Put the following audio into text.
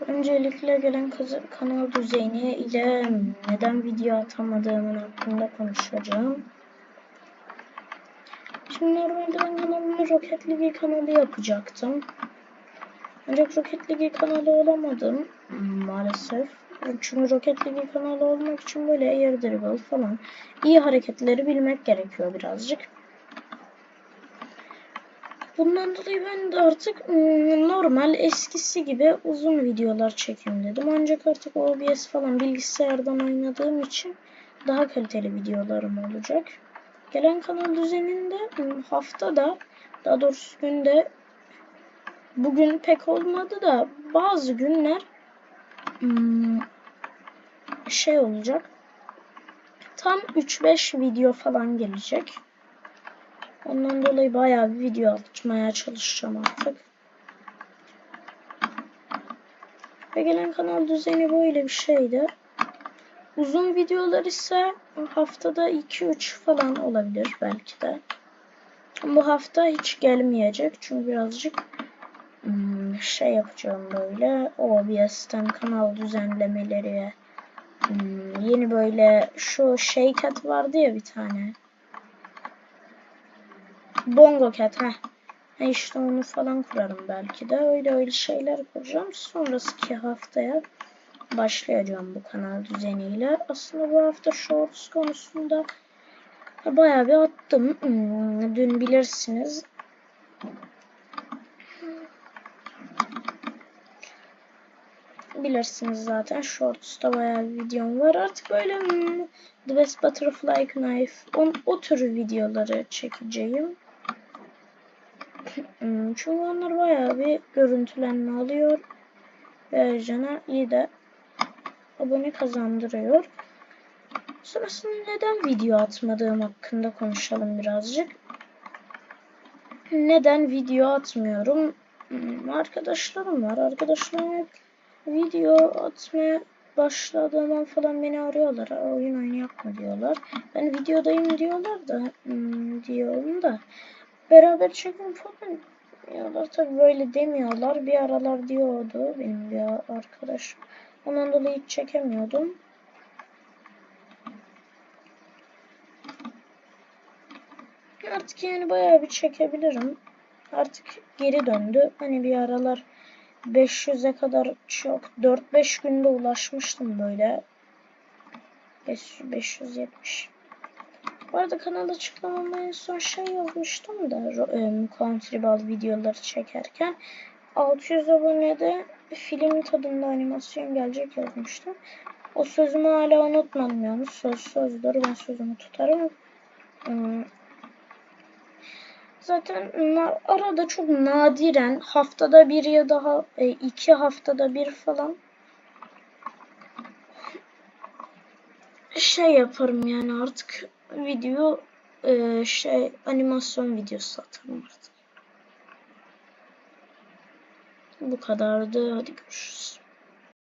Öncelikle gelen kanal düzeni ile neden video atamadığımın hakkında konuşacağım. Şimdi normalde ben kanalımı Rocket League kanalı yapacaktım. Ancak Rocket League kanalı olamadım maalesef. Çünkü Rocket League kanalı olmak için böyle air dribble falan iyi hareketleri bilmek gerekiyor birazcık. Bundan dolayı ben de artık ım, normal eskisi gibi uzun videolar çekeyim dedim. Ancak artık OBS falan bilgisayardan oynadığım için daha kaliteli videolarım olacak. Gelen kanal düzeninde ım, haftada daha doğrusu günde bugün pek olmadı da bazı günler ım, şey olacak. Tam 3-5 video falan gelecek. Ondan dolayı bayağı bir video atmaya çalışacağım artık. Ve gelen kanal düzeni böyle bir şeydi. Uzun videolar ise haftada 2-3 falan olabilir belki de. Bu hafta hiç gelmeyecek çünkü birazcık hmm, şey yapacağım böyle OBS'ten kanal düzenlemeleri hmm, yeni böyle şu Shake vardı ya bir tane Bongo Cat ha. Ha işte onu falan kurarım belki de. Öyle öyle şeyler kuracağım. Sonraki haftaya başlayacağım bu kanal düzeniyle. Aslında bu hafta shorts konusunda bayağı bir attım. Hmm, Dün bilirsiniz. Bilirsiniz zaten. Shorts'ta bayağı bir videom var. Artık böyle hmm, The Best Butterfly Knife o, o tür videoları çekeceğim. Hmm, Çünkü onlar bayağı bir görüntülenme alıyor. Ayrıca iyi de abone kazandırıyor. Sonrasında neden video atmadığım hakkında konuşalım birazcık. Neden video atmıyorum? Hmm, Arkadaşlarım var. Arkadaşlarım hep video atmaya başladığım an falan beni arıyorlar. Oyun oynayak mı diyorlar. Ben videodayım diyorlar da hmm, diyorum da beraber çekim falan diyorlar. Tabi böyle demiyorlar. Bir aralar diyordu benim bir arkadaş. Ondan dolayı hiç çekemiyordum. Artık yani bayağı bir çekebilirim. Artık geri döndü. Hani bir aralar 500'e kadar çok 4-5 günde ulaşmıştım böyle. 500, 570. Bu arada kanal açıklamama en son şey yazmıştım da Country Ball videoları çekerken 600 abonede film tadında animasyon gelecek yazmıştım. O sözümü hala unutmadım yalnız. Söz sözdür. Ben sözümü tutarım. Um, Zaten arada çok nadiren haftada bir ya daha e, iki haftada bir falan şey yaparım yani artık video e, şey animasyon videosu atarım artık. Bu kadardı. Hadi görüşürüz.